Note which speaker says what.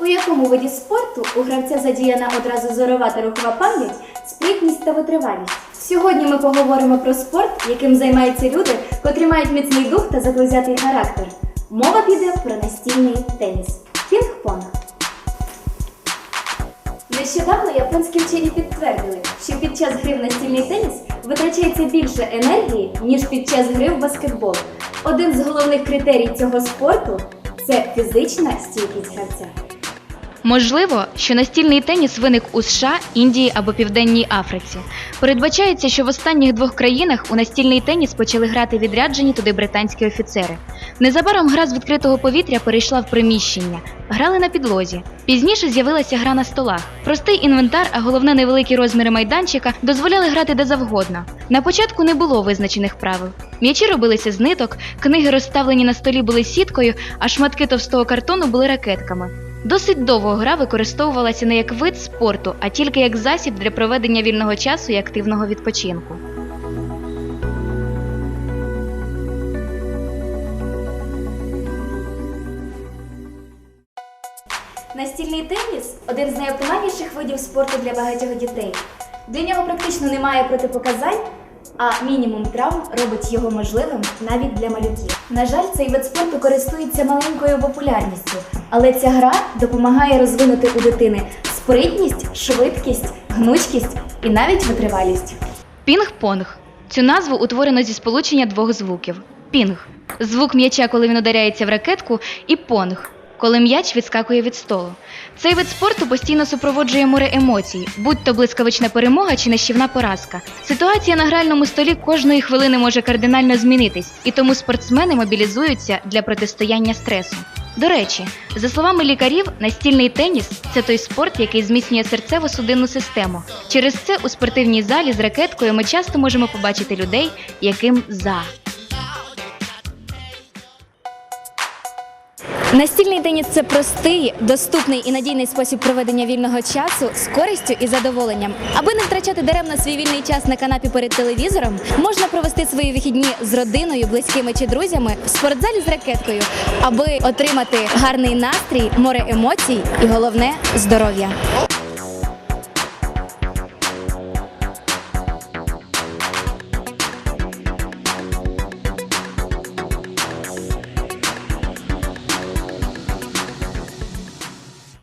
Speaker 1: будь-якому виді спорту у гравця задіяна одразу зорова та рухова пам'ять, спритність та витривалість. Сьогодні ми поговоримо про спорт, яким займаються люди, котрі мають міцний дух та заклизятий характер. Мова піде про настільний теніс. Пінг-понг. Нещодавно японські вчені підтвердили, що під час гри в настільний теніс витрачається більше енергії, ніж під час гри в баскетбол. Один з головних критерій цього спорту це фізична стійкість гравця.
Speaker 2: Можливо, що настільний теніс виник у США, Індії або Південній Африці. Передбачається, що в останніх двох країнах у настільний теніс почали грати відряджені туди британські офіцери. Незабаром гра з відкритого повітря перейшла в приміщення, грали на підлозі. Пізніше з'явилася гра на столах. Простий інвентар, а головне невеликі розміри майданчика дозволяли грати де завгодно. На початку не було визначених правил. М'ячі робилися з ниток, книги розставлені на столі були сіткою, а шматки товстого картону були ракетками. Досить довго гра використовувалася не як вид спорту, а тільки як засіб для проведення вільного часу і активного відпочинку.
Speaker 1: Настільний теніс один з найоптимальніших видів спорту для багатьох дітей. Для нього практично немає протипоказань, а мінімум травм робить його можливим навіть для малюків. На жаль, цей вид спорту користується маленькою популярністю, але ця гра допомагає розвинути у дитини спритність, швидкість, гнучкість і навіть витривалість.
Speaker 2: Пінг-понг. Цю назву утворено зі сполучення двох звуків: пінг звук м'яча, коли він ударяється в ракетку, і понг. Коли м'яч відскакує від столу. Цей вид спорту постійно супроводжує море емоцій, будь то блискавична перемога чи нищівна поразка. Ситуація на гральному столі кожної хвилини може кардинально змінитись, і тому спортсмени мобілізуються для протистояння стресу. До речі, за словами лікарів, настільний теніс це той спорт, який зміцнює серцево-судинну систему. Через це у спортивній залі з ракеткою ми часто можемо побачити людей, яким за.
Speaker 3: Настільний теніс це простий, доступний і надійний спосіб проведення вільного часу з користю і задоволенням. Аби не втрачати даремно свій вільний час на канапі перед телевізором, можна провести свої вихідні з родиною, близькими чи друзями в спортзалі з ракеткою, аби отримати гарний настрій, море емоцій і головне здоров'я.